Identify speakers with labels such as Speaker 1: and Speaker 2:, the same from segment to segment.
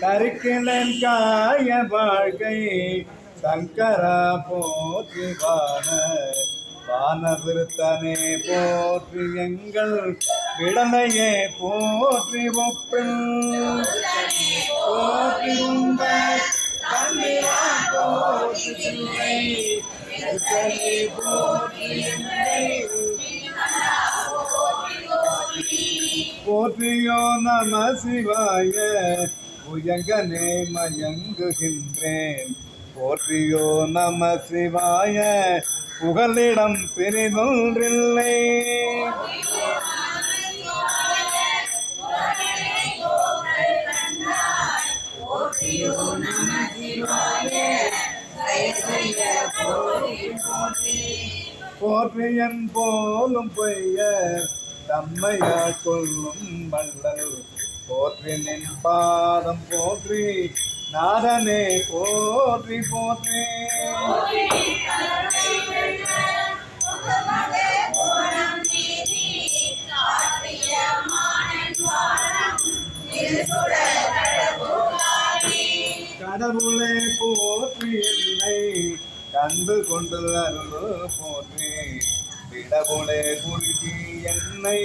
Speaker 1: கருக்கிழன் காய வாழ்க்கை சங்கரா போற்றி வான வானவிருத்தனே போற்றி எங்கள் விடலையே போற்றி ஒப்பின். போற்றி உங்கள் போற்றியோ நம சிவாய உயங்கனே மயங்குகின்றேன். போற்றியோ நம சிவாய புகலிடம் பெரிதொன்றில்லை போற்றியன் போலும் பொய்ய தம்மையா கொள்ளும் வள்ளல். போற்றி நின் பாதம் போற்றி நாதனே போற்றி போற்றி. கடவுளை போற்றி என்னை கண்டு கொண்டு அருள் போற்றி. விடவுளே குறுகி என்னை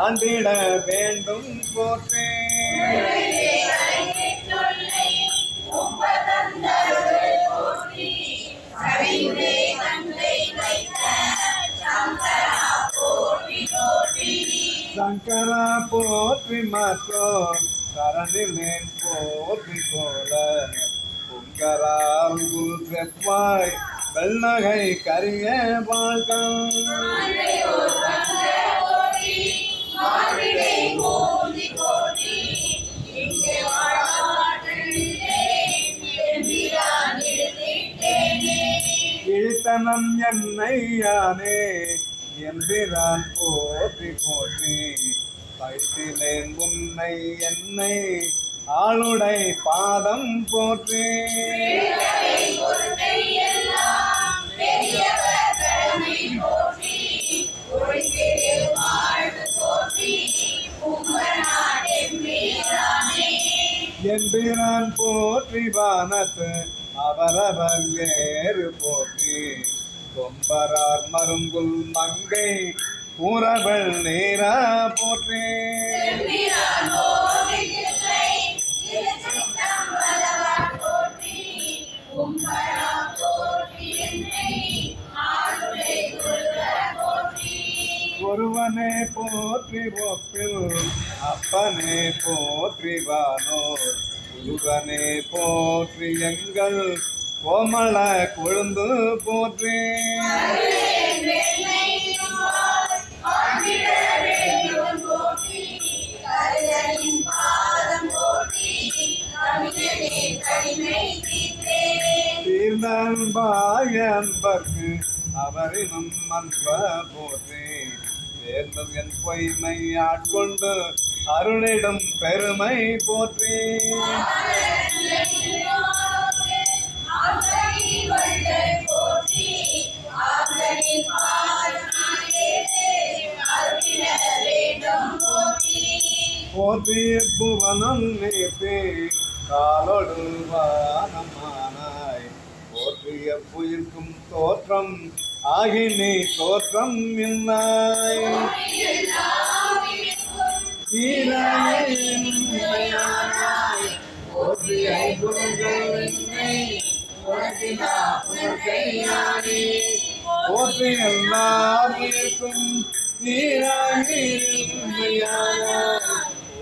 Speaker 1: ஆண்டிட வேண்டும் போற்றே. சங்கரா போற்றி மாற்றோன் நேன் போற்றி போல உங்கரால் செப்பாய் வெள்ளகை கரிய வாழ்க்கம் இழுத்தனம் என்னை யானே எம்பிரான் போற்றி போற்றி பைத்திலேன் உன்னை என்னை ஆளுடை பாதம் போற்றி. என்பிரான் போற்றி வானத்து அவரவர் வேறு போற்றி. கொம்பரார் மருங்குல் மங்கை கூறவள் நேரா போற்றே. ஒருவனே போற்றி ஒப்பில் அப்பனே போற்றி வானோர். முருகனே போற்றி எங்கள் கோமள கொழுந்து போற்றி. தீர்ந்தான் பாய அன்பர்க்கு அவரினும் அன்ப போற்றி. தேர்ந்தது என் பொய்மை ஆட்கொண்டு அருளிடம் பெருமை போற்றி. போற்றி புவனம் நீத்தி காலொடு வானமானாய் போற்றிய புயிர்க்கும் தோற்றம் ஆகி தோற்றம் என்னாய் ஈராய் போற்றி ஐம்புலங்கள் என்னை உனக்கினா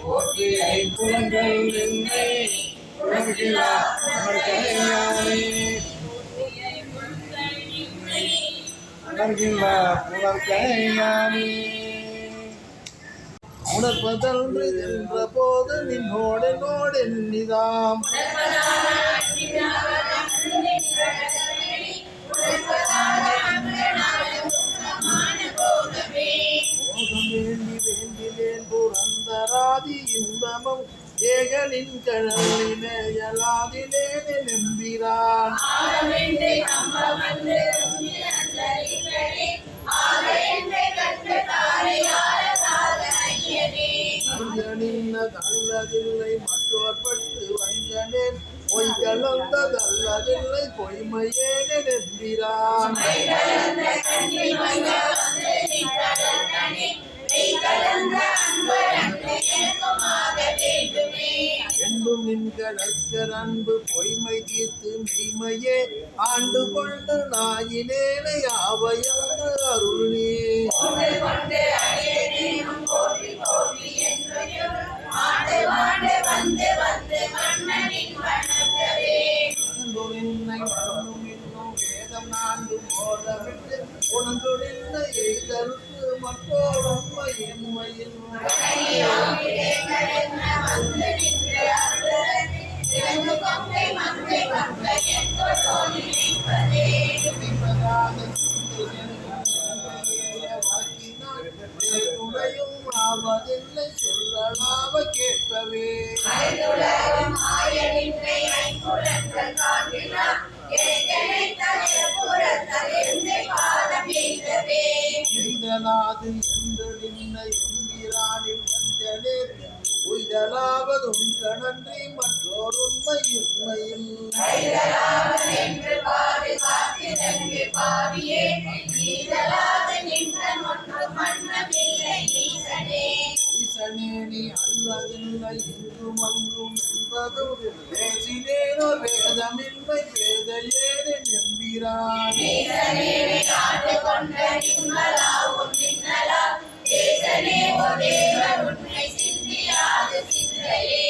Speaker 1: உனக்கையானே என்னை
Speaker 2: என்ற போது நின்னோடு நோடு நிதாம் இன்பமும் ஏகனின் கடலில் மேயலாதிலே நம்பிரான் கல்லதில்லை மற்றோர் பட்டு வஞ்சனேன் பொய் கலந்ததல்லதில்லை பொய்மையேனே நம்பிரான்
Speaker 3: என்றும் நின்ற மங்க
Speaker 2: அன்பு பொய்மை தீர்த்து மெய்மையே. ஆண்டு கொண்டு நாயினேனை யாவையன்று அருள்நீ
Speaker 3: கொண்டு போற்றி போற்றி ஆண்டு ஆண்டு வந்து வந்து மன்னனின்
Speaker 2: எய்தலாது என்று நின்னை உந்திரானில் வஞ்சனே. உய்தலாவதும் கணன்றி மற்றோர் உண்மை உண்மையில்.
Speaker 3: ஈசனே.
Speaker 2: நீ அல்லதில்லை அங்கும் என்பதும் பேசினேனோ வேதமில்லை வேதையேனே
Speaker 3: சிந்தையே.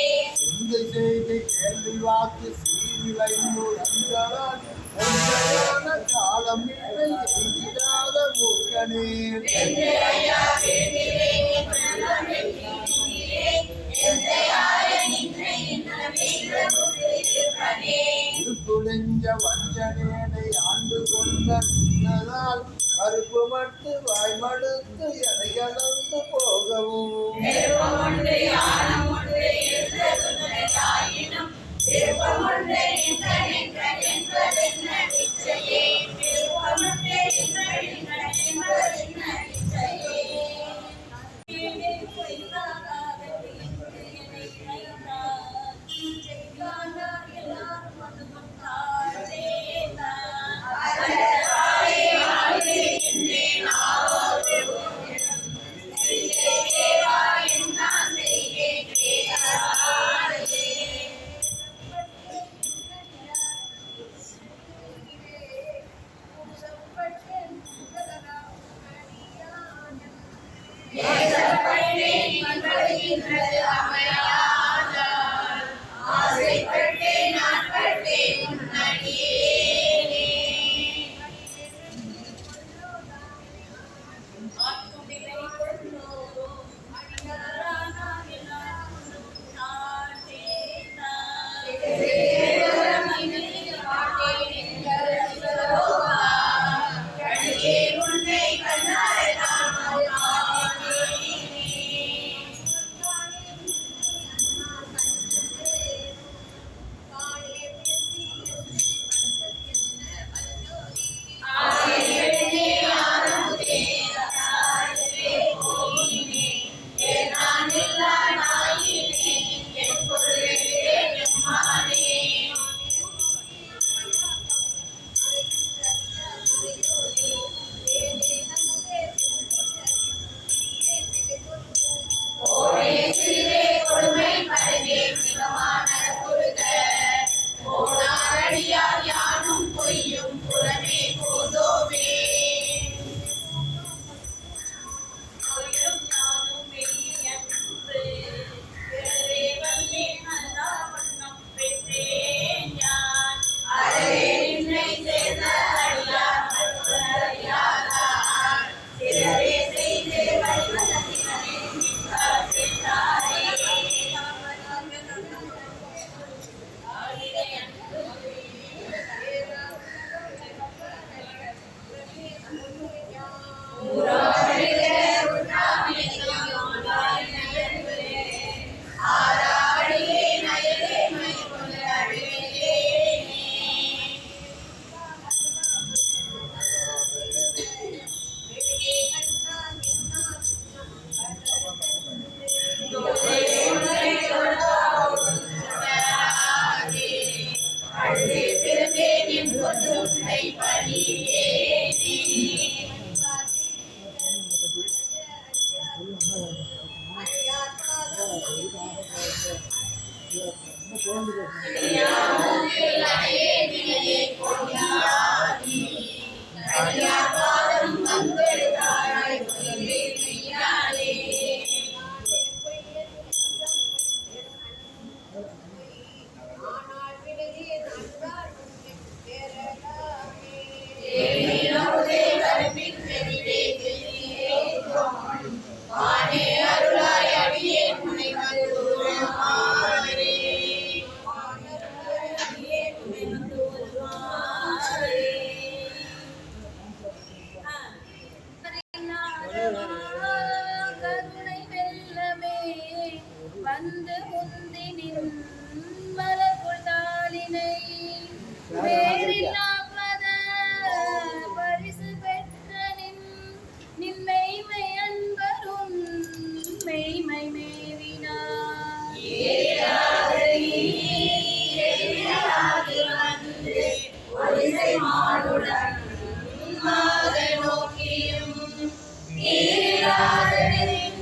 Speaker 2: இந்த செய்தி கேள்வி வாக்கு காலம் இல்லை எய்திடாத மூர்க்கனே. தாய் வாய்மடுத்து எனை போகவும்
Speaker 3: விருப்பமுண்டு வருகின்றது கல்யாணம் Hallelujah.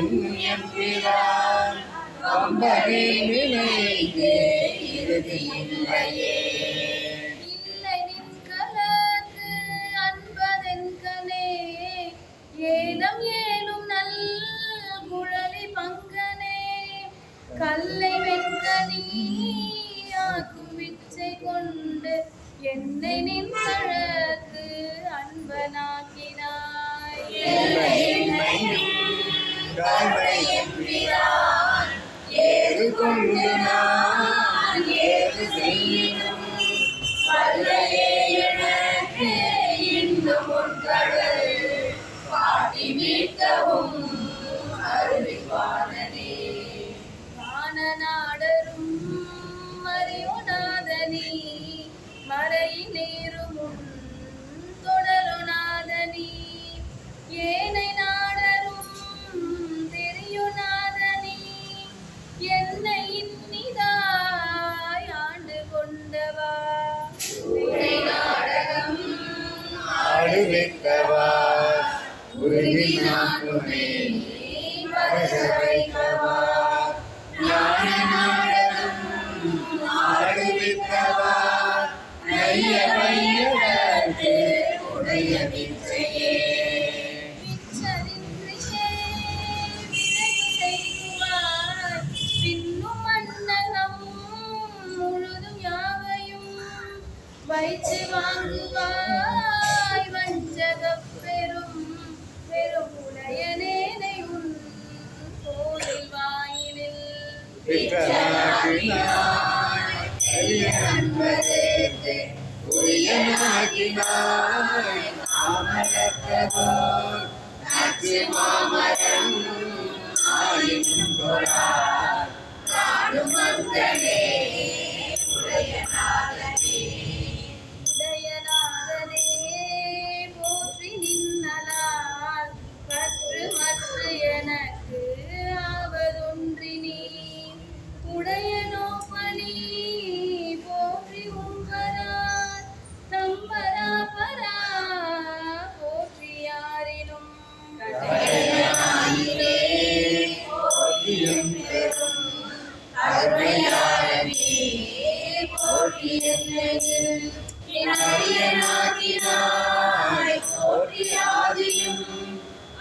Speaker 3: எண்ணியம் திவான் அம்பரை நினைவே இறுதி இல்லையே
Speaker 4: ஏனம் ஏனும் நல் குழலி பங்கனே. கல்லை வெண்கனியாக்கும் விச்சை கொண்டு என்னை நின் அழகு அன்பனாக்கினாய் தாழ்மை
Speaker 3: ஏது கொண்டு நான் ஏது செய்யணும்
Speaker 4: பல்லையே எனக்கு இன்னும் ஒன்றடல் பாட்டி மீட்டவும் பேச்சு வாங்குவாய். வஞ்சக பெரும் பெரும் உடையனேனை கோயில் வாயிலில்
Speaker 3: மாமரன் மந்தனே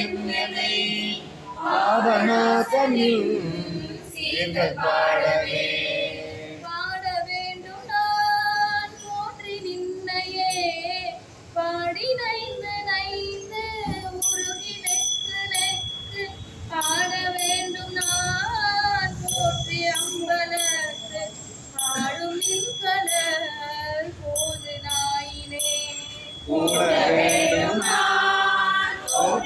Speaker 1: என்னை
Speaker 3: ஆவணாசனில் பாடவே